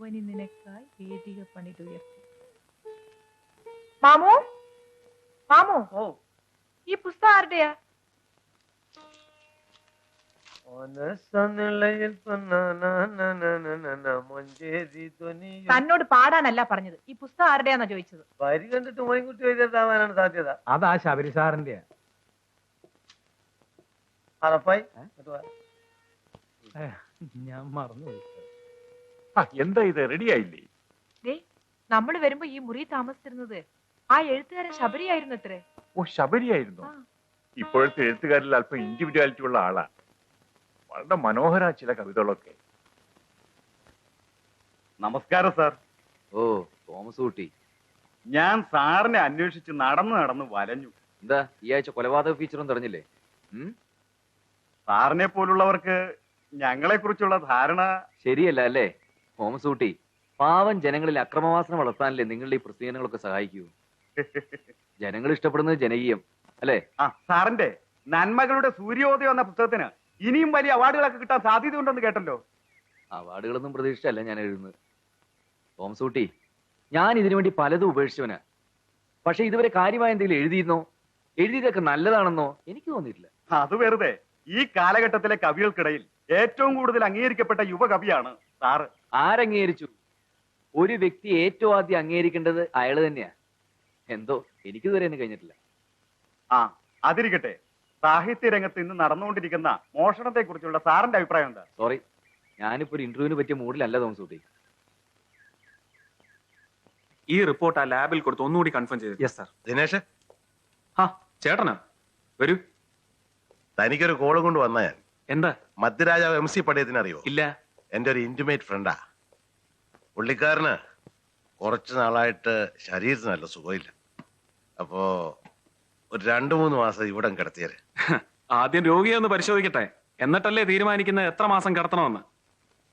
അവനി നിനക്കായി വേദിക പണിതുയർത്തി മാമു? മാമു? ഓ. ഈ പുസ്തകം ആരുടെയാ? തന്നോട് പാടാനല്ല പറഞ്ഞത്. ഈ പുസ്തകം ആരുടെയാന്നാ ചോദിച്ചത്? വരി കണ്ടിട്ട് മോയിൻകുട്ടി എഴുതാവാനാണ് സാധ്യത. അതാ ശബരി സാറിന്റെ അറപ്പായി ഞാൻ മറന്നു എന്താ ഇത്? റെഡി ആയില്ലേ? ദേ നമ്മൾ വരുമ്പോ ഈ മുറി താമസിച്ചിരുന്നത് ആ എഴുത്തുകാരൻ ശബരിയായിരുന്നു അത്രേ ഓ ശബരിയായിരുന്നു. ഇപ്പോഴത്തെ എഴുത്തുകാരിൽ അല്പം ഇൻഡിവിജ്വാലിറ്റി ഉള്ള ആളാ. വളരെ മനോഹര ചില കവിതകളൊക്കെ. നമസ്കാരം സാർ. ഓ തോമസ് കുട്ടി. ഞാൻ സാറിനെ അന്വേഷിച്ച് നടന്നു നടന്ന് വലഞ്ഞു. എന്താ ഈ ആഴ്ച കൊലപാതക ഫീച്ചറും തുടങ്ങില്ലേ സാറിനെ പോലുള്ളവർക്ക് ഞങ്ങളെ കുറിച്ചുള്ള ധാരണ ശരിയല്ല അല്ലേ? തോമസ് കുട്ടി പാവം ജനങ്ങളിൽ അക്രമവാസന വളർത്താനല്ലേ നിങ്ങളുടെ ഈ പ്രസിദ്ധീകരണങ്ങളൊക്കെ സഹായിക്കൂ. ജനങ്ങൾ ഇഷ്ടപ്പെടുന്നത് ജനകീയം അല്ലേ? ആ സാറിന്റെ നന്മകളുടെ സൂര്യോദയം എന്ന പുസ്തകത്തിന് ഇനിയും വലിയ അവാർഡുകളൊക്കെ കിട്ടാൻ സാധ്യത ഉണ്ടെന്ന് കേട്ടല്ലോ. അവാർഡുകളൊന്നും പ്രതീക്ഷിച്ചല്ല ഞാൻ എഴുതുന്നത്. ഹോംസൂട്ടി ഞാൻ ഇതിനു വേണ്ടി പലതും ഉപേക്ഷിച്ചവന്. പക്ഷെ ഇതുവരെ കാര്യമായ എന്തെങ്കിലും എഴുതിയിരുന്നോ? എഴുതിയതൊക്കെ നല്ലതാണെന്നോ? എനിക്ക് തോന്നിയിട്ടില്ല. അത് വെറുതെ ഈ കാലഘട്ടത്തിലെ കവികൾക്കിടയിൽ ഏറ്റവും കൂടുതൽ അംഗീകരിക്കപ്പെട്ട യുവകവിയാണ് സാറ് ആരംഗീകരിച്ചു? ഒരു വ്യക്തി ഏറ്റവും ആദ്യം അംഗീകരിക്കേണ്ടത് അയാൾ തന്നെയാ. എന്തോ എനിക്കിതുവരെ ഒന്നും കഴിഞ്ഞിട്ടില്ല. ആ അതിരിക്കട്ടെ. സാഹിത്യ രംഗത്ത് ഇന്ന് നടന്നുകൊണ്ടിരിക്കുന്ന മോഷണത്തെ കുറിച്ചുള്ള സാറിന്റെ അഭിപ്രായം എന്താ? സോറി ഞാനിപ്പോ ഒരു ഇന്റർവ്യൂവിന് പറ്റിയ മൂഡിലല്ല തോമസൂട്ടി. ഈ റിപ്പോർട്ട് ആ ലാബിൽ കൊടുത്ത് ഒന്നുകൂടി കൺഫേം ചെയ്തു. Yes sir Dinesh? ആ ചേട്ടനാ? വരൂ. തനിക്കൊരു കോൾ കൊണ്ട് വന്ന ഞാൻ. എന്താ? മധ്യരാജാവ് എം സി പടയത്തിന് അറിയോ ഇല്ല. എന്റെ ഒരു ഇന്റിമേറ്റ് ഫ്രണ്ടാ പുള്ളിക്കാരന് കുറച്ച് നാളായിട്ട് ശരീരത്തിന് നല്ല സുഖമില്ല. അപ്പോ ഒരു രണ്ടു മൂന്ന് മാസം ഇവിടം കിടത്തിയത് ആദ്യം രോഗിയെ ഒന്ന് പരിശോധിക്കട്ടെ. എന്നിട്ടല്ലേ തീരുമാനിക്കുന്നത് എത്ര മാസം കിടത്തണമെന്ന്?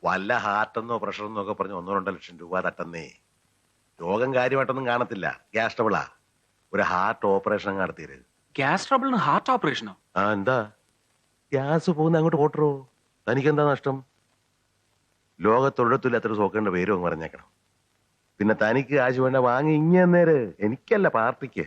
വല്ല ഹാർട്ടെന്നോ പ്രഷറെന്നോ ഒക്കെ പറഞ്ഞ് ഒന്നോ രണ്ടോ ലക്ഷം രൂപ തട്ടുന്നേ. രോഗം കാര്യമായിട്ടൊന്നും കാണത്തില്ല. ഗ്യാസ് ട്രബിളാ ഒരു ഹാർട്ട് ഓപ്പറേഷൻ നടത്തിയത് ഗ്യാസ് ട്രബിളിന് ഹാർട്ട് ഓപ്പറേഷനോ? ആ എന്താ? ഗ്യാസ് പോകുന്ന അങ്ങോട്ട് ഓട്ടറോ? തനിക്ക് എന്താ നഷ്ടം? ലോകത്തൊരിടത്തില്ല അത്ര സോക്കേണ്ട പേരും അങ്ങ് പറഞ്ഞേക്കണം. പിന്നെ തനിക്ക് കാശ് വേണ്ട വാങ്ങി ഇങ്ങനെ നേര് എനിക്കല്ല പാർട്ടിക്ക്.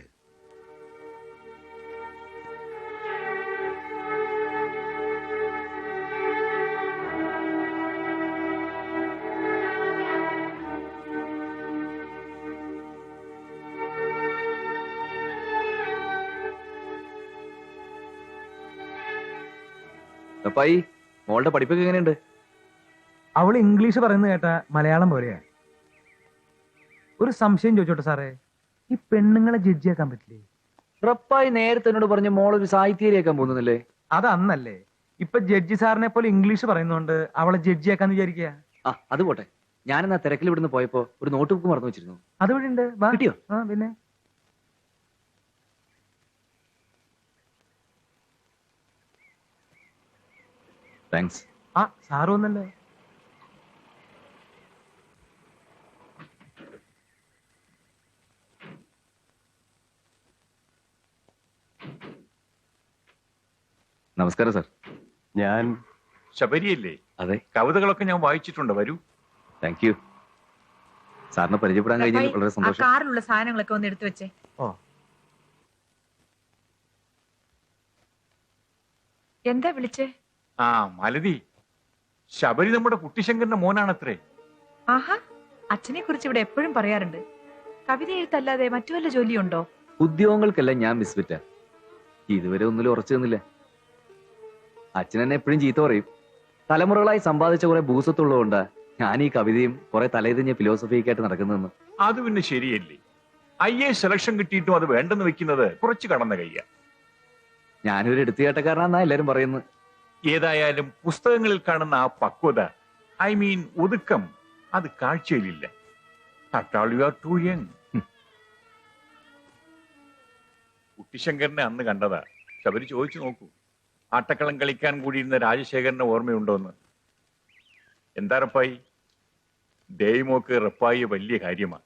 അപ്പായി മോളുടെ പഠിപ്പൊക്കെ എങ്ങനെയുണ്ട്? അവൾ ഇംഗ്ലീഷ് പറയുന്നത് കേട്ട മലയാളം പോലെയാ. ഒരു സംശയം ചോദിച്ചോട്ടെ സാറേ ഈ പെണ്ണുങ്ങളെ ജഡ്ജിയാക്കാൻ പറ്റില്ലേ? ഉറപ്പായി നേരത്തെ എന്നോട് പറഞ്ഞ മോളൊരു സാഹിത്യരിയാക്കാൻ പോകുന്നില്ലേ അത് അന്നല്ലേ. ഇപ്പൊ ജഡ്ജി സാറിനെ പോലെ ഇംഗ്ലീഷ് പറയുന്നോണ്ട് അവളെ ജഡ്ജിയാക്കാന്ന് വിചാരിക്കുക ആ അത് പോട്ടെ. ഞാൻ എന്നാ തിരക്കിൽ ഇവിടുന്ന് പോയപ്പോ ഒരു നോട്ട് ബുക്ക് മറന്നു വെച്ചിരുന്നു. അതുവഴി ഉണ്ട്. കിട്ടിയോ? ആ പിന്നെ. താങ്ക്സ് ആ സാറ് വന്നല്ലോ. നമസ്കാരം സാർ. ഞാൻ ശബരിയല്ലേ? അതെ. കവിതകളൊക്കെ ഞാൻ വായിച്ചിട്ടുണ്ട്. വരൂ. താങ്ക് യു സാറിനെ പരിചയപ്പെടാൻ കഴിഞ്ഞതിൽ വളരെ ആ സന്തോഷം. കാറിലുള്ള സാധനങ്ങളൊക്കെ ഒന്ന് എടുത്തു വെച്ചേ. ഓ എന്താ വിളിച്ചേ? ആ മലതി. ശബരി നമ്മുടെ കുട്ടിശങ്കറിന്റെ മോനാണത്രേ. ആഹാ അച്ഛനെ കുറിച്ച് ഇവിടെ എപ്പോഴും പറയാറുണ്ട്. കവിത എഴുത്തല്ലാതെ മറ്റു വല്ല ജോലിയുണ്ടോ? ഉദ്യോഗങ്ങൾക്കല്ല ഞാൻ മിസ്ഫിറ്റാ ഇതുവരെ ഒന്നിലും ഉറച്ചു നിന്നില്ല. അച്ഛൻ എന്നെ എപ്പോഴും ചീത്ത പറയും. തലമുറകളായി സമ്പാദിച്ച കുറെ ഭൂസത്തുള്ളതുകൊണ്ട് ഞാൻ ഈ കവിതയും കുറെ തലേതിഞ്ഞ ഫിലോസഫിയൊക്കെ ആയിട്ട് നടക്കുന്നതെന്ന്. അത് പിന്നെ ശരിയല്ലേ? ഐ എ സെലക്ഷൻ കിട്ടിയിട്ടും അത് വേണ്ടെന്ന് വെക്കുന്നത് കുറച്ച് കടന്ന കയ്യ. ഞാനൊരു എടുത്തുകേട്ടക്കാരനാന്നാ എല്ലാരും പറയുന്നത്. ഏതായാലും പുസ്തകങ്ങളിൽ കാണുന്ന ആ പക്വത ഐ മീൻ ഒതുക്കം അത് കാഴ്ചയിലില്ല. കുട്ടിശങ്കരനെ അന്ന് കണ്ടതാ. ശബരി ചോദിച്ചു നോക്കൂ. ആട്ടക്കളം കളിക്കാൻ കൂടിയിരുന്ന രാജശേഖരന്റെ ഓർമ്മയുണ്ടോന്ന്? എന്താ റപ്പായി? ദേവിമോക്ക് റപ്പായി വലിയ കാര്യമാണ്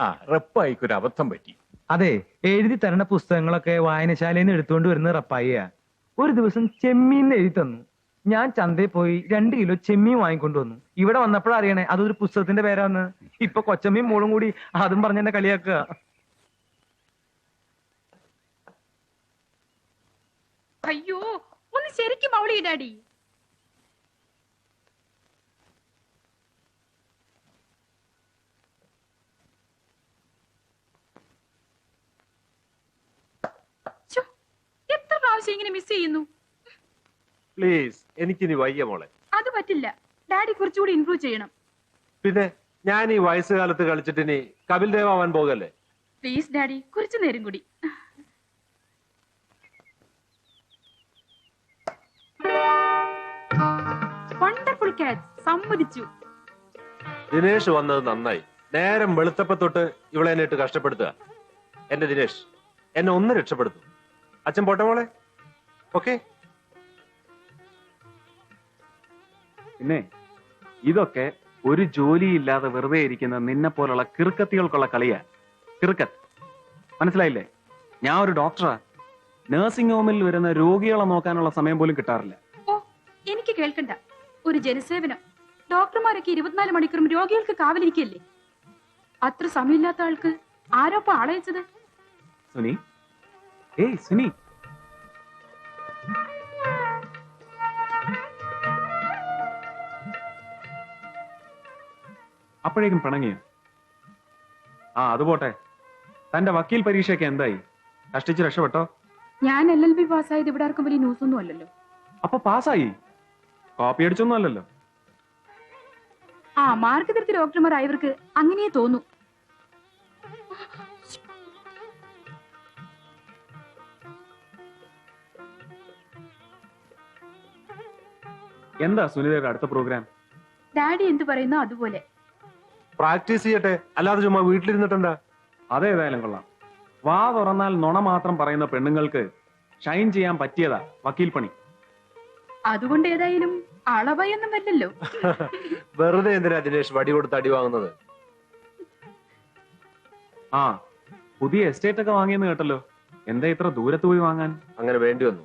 ആ റപ്പായിക്ക് ഒരു അബദ്ധം പറ്റി. അതെ എഴുതി തരണ പുസ്തകങ്ങളൊക്കെ വായനശാലയിൽ നിന്ന് എടുത്തുകൊണ്ട് വരുന്ന റപ്പായിയാ. ഒരു ദിവസം ചെമ്മീൻ എഴുതി തന്നു. ഞാൻ ചന്തയിൽ പോയി രണ്ട് കിലോ ചെമ്മീൻ വാങ്ങിക്കൊണ്ടു വന്നു. ഇവിടെ വന്നപ്പോഴറിയണേ അതൊരു പുസ്തകത്തിന്റെ പേരാന്ന്. ഇപ്പൊ കൊച്ചമ്മീൻ മോളും കൂടി അതും പറഞ്ഞെന്നെ കളിയാക്കുക. അയ്യോ ഒന്ന് ശരിക്കും അവളി ഡാഡി എത്ര പ്രാവശ്യം ഇങ്ങനെ മിസ് ചെയ്യുന്നു? പ്ലീസ് എനിക്കിനി വയ്യ മോളെ. അത് പറ്റില്ല. ഡാഡി കുറച്ചുകൂടി ഇംപ്രൂവ് ചെയ്യണം. പിന്നെ ഞാൻ ഈ വയസ്സുകാലത്ത് കളിച്ചിട്ട് ഇനി കപിൽ ദേവ് ആവാൻ പോകല്ലേ പ്ലീസ് ഡാഡി കുറച്ചു നേരം കൂടി. വണ്ടർഫുൾ സമ്മതിച്ചു. ദിനേഷ് വന്നത് നന്നായി. നേരം വെളുത്തപ്പ തൊട്ട് ഇവളെ എന്നെ ഇട്ട് കഷ്ടപ്പെടുത്തുക. എന്റെ ദിനേഷ് എന്നെ ഒന്ന് രക്ഷപ്പെടുത്തും. അച്ഛൻ പോട്ടെ മോളെ? ഓക്കെ? പിന്നെ ഇതൊക്കെ ഒരു ജോലിയില്ലാതെ വെറുതെ ഇരിക്കുന്ന നിന്നെ പോലുള്ള കിറുക്കത്തികൾക്കുള്ള കളിയാ. കിറുക്കത്ത് മനസ്സിലായില്ലേ? ഞാൻ ഒരു ഡോക്ടറാ. നഴ്സിംഗ് ഹോമിൽ വരുന്ന രോഗികളെ നോക്കാനുള്ള സമയം പോലും കിട്ടാറില്ല. ഒരു ജനസേവനം. ഡോക്ടർമാരൊക്കെ ഇരുപത്തിനാല് മണിക്കൂറും രോഗികൾക്ക് കാവലിരിക്കല്ലേ? അത്ര സമയമില്ലാത്ത ആൾക്ക് ആരോപ്പ ആളയച്ചത് സുനി? ഏയ് സുനി. അപ്പോഴേക്കും പിണങ്ങിയോ ആ അത് പോട്ടെ. തന്റെ വക്കീൽ പരീക്ഷയൊക്കെ എന്തായി? കഷ്ടിച്ച് രക്ഷപ്പെട്ടോ? ഞാൻ എൽ എൽ ബി പാസ്സായത് ഇവിടെ ആർക്കും വലിയ ന്യൂസ് ഒന്നും അല്ലല്ലോ. അപ്പൊ പാസ്സായി? കോപ്പി അടിച്ചൊന്നും അല്ലല്ലോ. ആ മാർക്ക് തിരുത്തി ഡോക്ടർമാർ ആയവർക്ക് അങ്ങനെ തോന്നു. എന്താ സുനിതയുടെ അടുത്ത പ്രോഗ്രാം? ഡാഡി എന്ത് പറയുന്നോ അതുപോലെ. പ്രാക്ടീസ് ചെയ്യട്ടെ അല്ലാതെ ചുമ്മാ വീട്ടിലിരുന്നിട്ടെന്താ? അതേതായാലും കൊള്ളാം. വാ തുറന്നാൽ നുണ മാത്രം പറയുന്ന പെണ്ണുങ്ങൾക്ക് ഷൈൻ ചെയ്യാൻ പറ്റിയതാ വക്കീൽ പണി. അതുകൊണ്ട് ഏതായാലും അളവയൊന്നും വല്ലല്ലോ വെറുതെ എന്തിനാ ദിനേഷ് വടി കൊടുത്ത് അടി വാങ്ങുന്നത്? ആ പുതിയ എസ്റ്റേറ്റ് ഒക്കെ വാങ്ങിയെന്ന് കേട്ടല്ലോ. എന്താ ഇത്ര ദൂരത്ത് പോയി വാങ്ങാൻ? അങ്ങനെ വേണ്ടി വന്നു.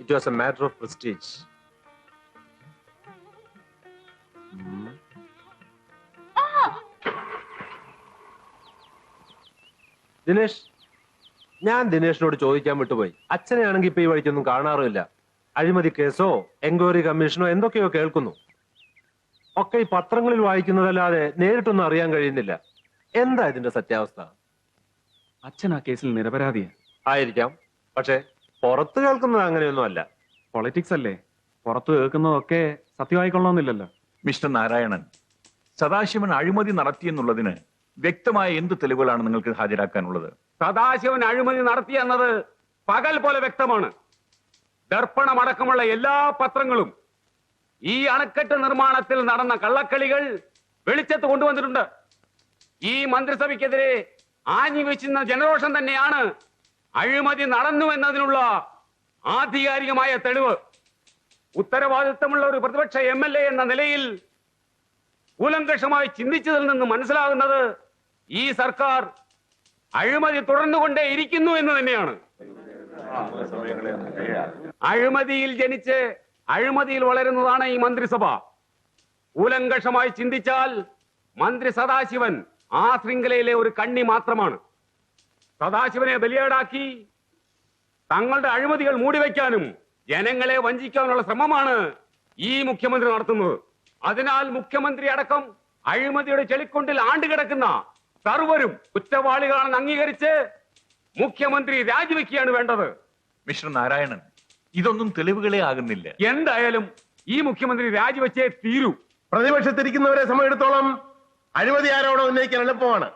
It was a matter of prestige Dinesh ഞാൻ ദിനേഷിനോട് ചോദിക്കാൻ വിട്ടുപോയി. അച്ഛനെയാണെങ്കിൽ ഇപ്പൊ ഈ വഴിക്കൊന്നും കാണാറുമില്ല. അഴിമതി കേസോ എൻക്വയറി കമ്മീഷനോ എന്തൊക്കെയോ കേൾക്കുന്നു. ഒക്കെ ഈ പത്രങ്ങളിൽ വായിക്കുന്നതല്ലാതെ നേരിട്ടൊന്നും അറിയാൻ കഴിയുന്നില്ല. എന്താ ഇതിന്റെ സത്യാവസ്ഥ? അച്ഛൻ ആ കേസിൽ നിരപരാധിയാ. ആയിരിക്കാം. പക്ഷെ പുറത്ത് കേൾക്കുന്നത് അങ്ങനെയൊന്നും അല്ല. പൊളിറ്റിക്സ് അല്ലേ? പുറത്ത് കേൾക്കുന്നതൊക്കെ സത്യമായിക്കൊള്ളണമെന്നില്ലല്ലോ. മിസ്റ്റർ നാരായണൻ സദാശിവൻ അഴിമതി നടത്തിയെന്നുള്ളതിന് വ്യക്തമായ എന്ത് തെളിവുകളാണ് നിങ്ങൾക്ക് ഹാജരാക്കാനുള്ളത്? സദാശിവൻ അഴിമതി നടത്തിയെന്നത് പകൽ പോലെ വ്യക്തമാണ്. ദർപ്പണമടക്കമുള്ള എല്ലാ പത്രങ്ങളും ഈ അണക്കെട്ട് നിർമ്മാണത്തിൽ നടന്ന കള്ളക്കളികൾ വെളിച്ചത്ത് കൊണ്ടുവന്നിട്ടുണ്ട്. ഈ മന്ത്രിസഭയ്ക്കെതിരെ ആഞ്ഞു വീശുന്ന ജനരോഷം തന്നെയാണ് അഴിമതി നടന്നു എന്നതിനുള്ള ആധികാരികമായ തെളിവ്. ഉത്തരവാദിത്തമുള്ള ഒരു പ്രതിപക്ഷ എം എൽ എ എന്ന നിലയിൽ കൂലങ്കഷമായി ചിന്തിച്ചതിൽ നിന്ന് മനസ്സിലാകുന്നത് ഈ സർക്കാർ അഴിമതി തുടർന്നുകൊണ്ടേ ഇരിക്കുന്നു എന്ന് തന്നെയാണ്. അഴിമതിയിൽ ജനിച്ച് അഴിമതിയിൽ വളരുന്നതാണ് ഈ മന്ത്രിസഭ. കൂലങ്കഷമായി ചിന്തിച്ചാൽ മന്ത്രി സദാശിവൻ ആ ശൃംഖലയിലെ ഒരു കണ്ണി മാത്രമാണ്. സദാശിവനെ ബലിയേടാക്കി തങ്ങളുടെ അഴിമതികൾ മൂടിവെക്കാനും ജനങ്ങളെ വഞ്ചിക്കാനുള്ള ശ്രമമാണ് ഈ മുഖ്യമന്ത്രി നടത്തുന്നത്. അതിനാൽ മുഖ്യമന്ത്രി അടക്കം അഴിമതിയുടെ ചെളിക്കൊണ്ടിൽ ആണ്ടുകിടക്കുന്ന സർവരും കുറ്റവാളികളാണെന്ന് അംഗീകരിച്ച് മുഖ്യമന്ത്രി രാജിവെക്കുകയാണ് വേണ്ടത്. മിസ്റ്റർ നാരായണൻ ഇതൊന്നും തെളിവുകളെ ആകുന്നില്ല. എന്തായാലും ഈ മുഖ്യമന്ത്രി രാജിവെച്ചേ തീരൂ. പ്രതിപക്ഷത്തിരിക്കുന്നവരെ സമയത്തോളം അഴിമതി ആരോപണം ഉന്നയിക്കാൻ എളുപ്പമാണ്.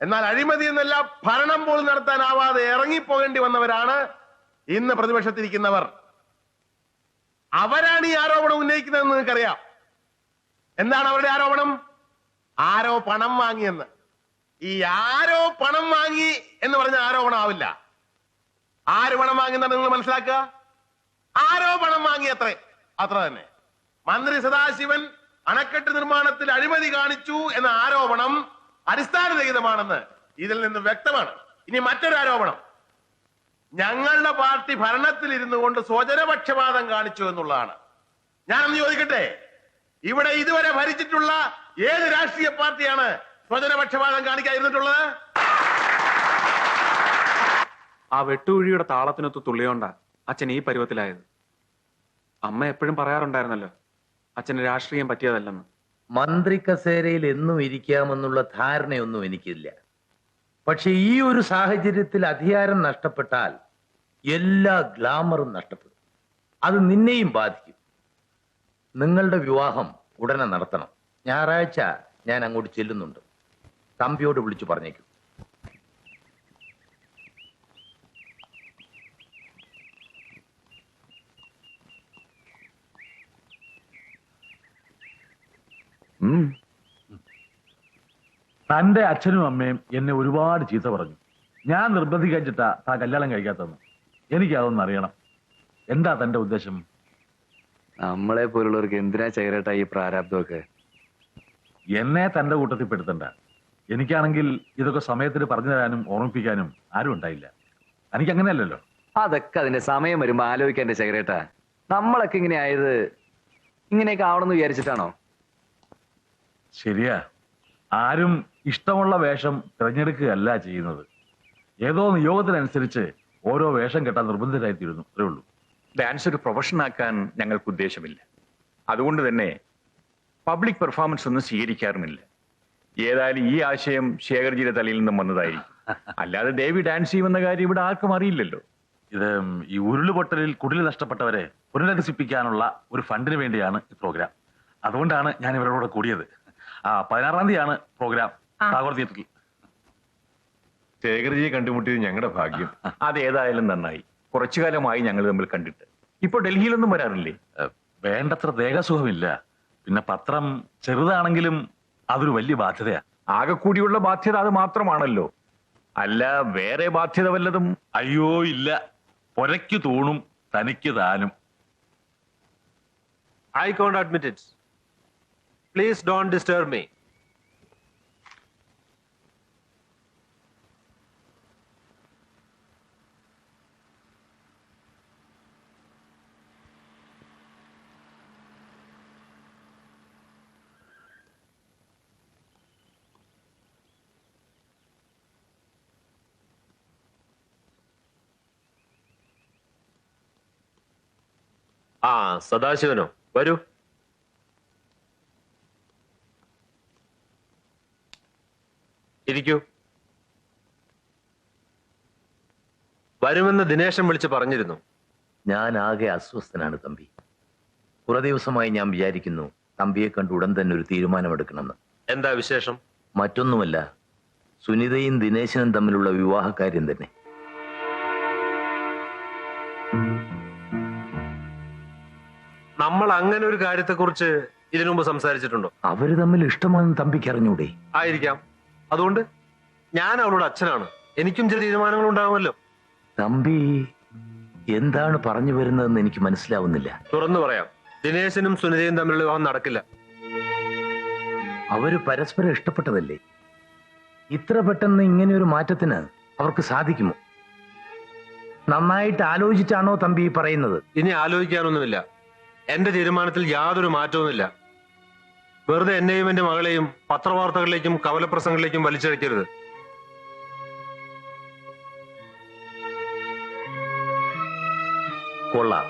എന്നാൽ അഴിമതി എന്നല്ല ഭരണം പോലും നടത്താനാവാതെ ഇറങ്ങിപ്പോകേണ്ടി വന്നവരാണ് ഇന്ന് പ്രതിപക്ഷത്തിരിക്കുന്നവർ. അവരാണ് ഈ ആരോപണം ഉന്നയിക്കുന്നതെന്ന് നിങ്ങൾക്കറിയാം. എന്താണ് അവരുടെ ആരോപണം? ആരോ പണം വാങ്ങിയെന്ന്. ഈ ആരോ പണം വാങ്ങി എന്ന് പറഞ്ഞ ആരോപണം ആവില്ല ആര് പണം വാങ്ങിയെന്നാണ് നിങ്ങൾ മനസ്സിലാക്കുക? ആരോ പണം വാങ്ങി അത്രേ. അത്ര തന്നെ. മന്ത്രി സദാശിവൻ അണക്കെട്ട് നിർമ്മാണത്തിൽ അഴിമതി കാണിച്ചു എന്ന ആരോപണം അടിസ്ഥാനരഹിതമാണെന്ന് ഇതിൽ നിന്ന് വ്യക്തമാണ്. ഇനി മറ്റൊരു ആരോപണം ഞങ്ങളുടെ പാർട്ടി ഭരണത്തിൽ ഇരുന്നു കൊണ്ട് സ്വജനപക്ഷപാതം കാണിച്ചു എന്നുള്ളതാണ്. ഞാനൊന്ന് ചോദിക്കട്ടെ? ഇവിടെ ഇതുവരെ ഭരിച്ചിട്ടുള്ള ഏത് രാഷ്ട്രീയ പാർട്ടിയാണ് സ്വജനപക്ഷപാതം കാണിക്കാതിരുന്നിട്ടുള്ളത്? ആ വെട്ടുകുഴിയുടെ താളത്തിനൊത്ത് തുള്ളിയോണ്ടാ അച്ഛൻ ഈ പരുവത്തിലായത്. അമ്മ എപ്പോഴും പറയാറുണ്ടായിരുന്നല്ലോ അച്ഛന് രാഷ്ട്രീയം പറ്റിയതല്ലെന്ന്. മന്ത്രി കസേരയിൽ എന്നും ഇരിക്കാമെന്നുള്ള ധാരണയൊന്നും എനിക്കില്ല. പക്ഷെ ഈ ഒരു സാഹചര്യത്തിൽ അധികാരം നഷ്ടപ്പെട്ടാൽ എല്ലാ ഗ്ലാമറും നഷ്ടപ്പെടും. അത് നിന്നെയും ബാധിക്കും. നിങ്ങളുടെ വിവാഹം ഉടനെ നടത്തണം. ഞായറാഴ്ച ഞാൻ അങ്ങോട്ട് ചെല്ലുന്നുണ്ട്. തമ്പിയോട് വിളിച്ചു പറഞ്ഞേക്കും. തന്റെ അച്ഛനും അമ്മയും എന്നെ ഒരുപാട് ചീത്ത പറഞ്ഞു. ഞാൻ നിർബന്ധിച്ചിട്ടാ താ കല്യാണം കഴിക്കാത്തതെന്ന്. എനിക്ക് അതൊന്നും അറിയണം. എന്താ തന്റെ ഉദ്ദേശം? നമ്മളെ പോലുള്ളവർക്ക് എന്തിനാ ചേരട്ടാ ഈ പ്രാരാബ്ദമൊക്കെ? എന്നെ തന്റെ കൂട്ടത്തിൽ പെടുത്തണ്ട എനിക്കാണെങ്കിൽ ഇതൊക്കെ സമയത്തിന് പറഞ്ഞു തരാനും ഓർമ്മിപ്പിക്കാനും ആരും ഉണ്ടായില്ല. എനിക്ക് അങ്ങനെയല്ലല്ലോ അതൊക്കെ അതിന്റെ സമയം വരുമ്പോ ആലോചിക്കാൻ എന്റെ നമ്മളൊക്കെ ഇങ്ങനെ ആയത് ഇങ്ങനെയൊക്കെ ആവണമെന്ന് വിചാരിച്ചിട്ടാണോ? ശരിയാ. ആരും ഇഷ്ടമുള്ള വേഷം തിരഞ്ഞെടുക്കുകയല്ല ചെയ്യുന്നത്. ഏതോ നിയോഗത്തിനനുസരിച്ച് ഓരോ വേഷം കെട്ടാൻ നിർബന്ധിതരായിത്തീരുന്നു. അത്രേ ഉള്ളൂ. ഡാൻസ് ഒരു പ്രൊഫഷൻ ആക്കാൻ ഞങ്ങൾക്ക് ഉദ്ദേശമില്ല. അതുകൊണ്ട് തന്നെ പബ്ലിക് പെർഫോമൻസ് ഒന്നും സ്വീകരിക്കാറുമില്ല. ഏതായാലും ഈ ആശയം ശേഖർജിയുടെ തലയിൽ നിന്നും വന്നതായിരിക്കും അല്ലാതെ ദേവി ഡാൻസ് ചെയ്യുമെന്ന കാര്യം ഇവിടെ ആർക്കും അറിയില്ലല്ലോ. ഇത് ഈ ഉരുളുപൊട്ടലിൽ കുടിൽ നഷ്ടപ്പെട്ടവരെ പുനരധിസിപ്പിക്കാനുള്ള ഒരു ഫണ്ടിന് വേണ്ടിയാണ് ഈ പ്രോഗ്രാം അതുകൊണ്ടാണ് ഞാൻ ഇവരോട് കൂടിയത്. ആ പതിനാറാം തീയതിയാണ് പ്രോഗ്രാം. ടാഗോർ തിയേറ്ററിൽ. ശേഖർജിയെ കണ്ടുമുട്ടിയത് ഞങ്ങളുടെ ഭാഗ്യം. അത് ഏതായാലും നന്നായി. കുറച്ചു കാലമായി ഞങ്ങൾ തമ്മിൽ കണ്ടിട്ട്. ഇപ്പൊ ഡൽഹിയിലൊന്നും വരാറില്ലേ? വേണ്ടത്ര ദേഹസുഖമില്ല. പിന്നെ പത്രം ചെറുതാണെങ്കിലും അതൊരു വലിയ ബാധ്യതയാ. ആകെ കൂടിയുള്ള ബാധ്യത അത് മാത്രമാണല്ലോ. അല്ല വേറെ ബാധ്യത വല്ലതും? അയ്യോ ഇല്ല. പൊരയ്ക്ക് തൂണും തനിക്ക് താനും. I can't admit it please don't disturb me ആ സദാശിവനോ വരൂ. ഇരിക്കൂ. വരുമെന്ന് ദിനേശൻ വിളിച്ച് പറഞ്ഞിരുന്നു. ഞാൻ ആകെ അസ്വസ്ഥനാണ് തമ്പി. കുറെ ദിവസമായി ഞാൻ വിചാരിക്കുന്നു തമ്പിയെ കണ്ട് ഉടൻ തന്നെ ഒരു തീരുമാനമെടുക്കണമെന്ന്. എന്താ വിശേഷം? മറ്റൊന്നുമല്ല സുനിതയും ദിനേശനും തമ്മിലുള്ള വിവാഹകാര്യം തന്നെ. നമ്മൾ അങ്ങനെ ഒരു കാര്യത്തെക്കുറിച്ച് ഇതിനു മുമ്പ് സംസാരിച്ചിട്ടുണ്ടോ? അവർ തമ്മിൽ ഇഷ്ടമാണെന്ന് തമ്പിക്ക് അറിഞ്ഞൂടെ? ആയിരിക്കാം. അതുകൊണ്ട് ഞാൻ അവളുടെ അച്ഛനാണ്. എനിക്കും ചില തീരുമാനങ്ങൾ ഉണ്ടാകുമല്ലോ തമ്പി എന്താണ് പറഞ്ഞു വരുന്നതെന്ന് എനിക്ക് മനസ്സിലാവുന്നില്ല. തുറന്നു പറയാം. ദിനേശനും സുനിതയും തമ്മിലുള്ള വിവാഹം നടക്കില്ല. അവർ പരസ്പരം ഇഷ്ടപ്പെട്ടതല്ലേ? ഇത്ര പെട്ടെന്ന് ഇങ്ങനെ ഒരു മാറ്റത്തിന് അവർക്ക് സാധിക്കുമോ? നന്നായിട്ട് ആലോചിച്ചാണോ തമ്പി ഈ പറയുന്നത്? ഇനി ആലോചിക്കാനൊന്നുമില്ല. എന്റെ തീരുമാനത്തിൽ യാതൊരു മാറ്റവുമില്ല. വെറുതെ എന്നെയും എന്റെ മകളെയും പത്രവാർത്തകളിലേക്കും കവലപ്രസംഗങ്ങളിലേക്കും വലിച്ചഴിക്കരുത്. കൊള്ളാം.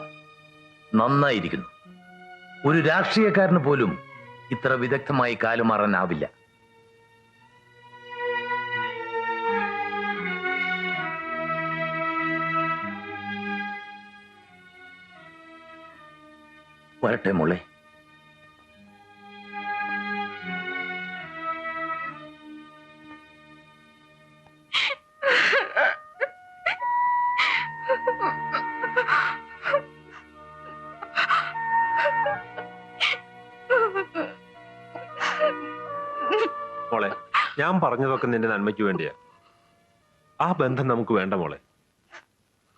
നന്നായിരിക്കുന്നു. ഒരു രാഷ്ട്രീയക്കാരന് പോലും ഇത്ര വിദഗ്ധമായി കാലുമാറാനാവില്ല. വരട്ടെ മോളെ. മോളെ ഞാൻ പറഞ്ഞതൊക്കെ നിന്റെ നന്മയ്ക്ക് വേണ്ടിയാ. ആ ബന്ധം നമുക്ക് വേണ്ട മോളെ.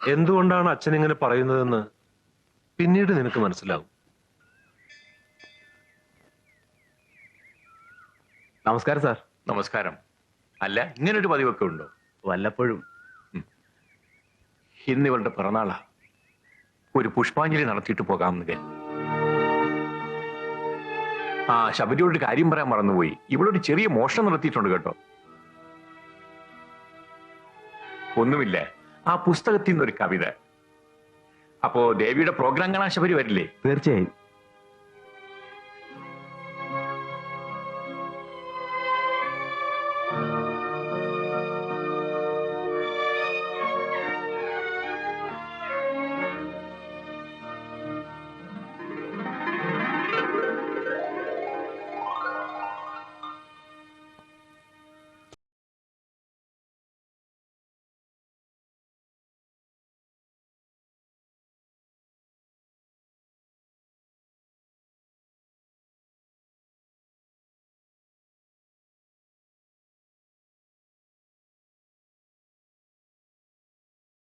എന്തുകൊണ്ടാണ് അച്ഛൻ ഇങ്ങനെ പറയുന്നതെന്ന് പിന്നീട് നിനക്ക് മനസ്സിലാവും. നമസ്കാരം സാർ. നമസ്കാരം. അല്ല ഇങ്ങനൊരു പതിവൊക്കെ ഉണ്ടോ? വല്ലപ്പോഴും. ഇന്ന് ഇവളുടെ പിറന്നാളാ. ഒരു പുഷ്പാഞ്ജലി നടത്തിയിട്ട് പോകാമെന്ന് കരുതി. ആ ശബരിയോട് കാര്യം പറയാൻ മറന്നുപോയി. ഇവളൊരു ചെറിയ മോഷണം നടത്തിയിട്ടുണ്ട് കേട്ടോ. ഒന്നുമില്ല. ആ പുസ്തകത്തിൽ നിന്നൊരു കവിത. അപ്പോ ദേവിയുടെ പ്രോഗ്രാം കാണാൻ ശബരി വരില്ലേ? തീർച്ചയായും.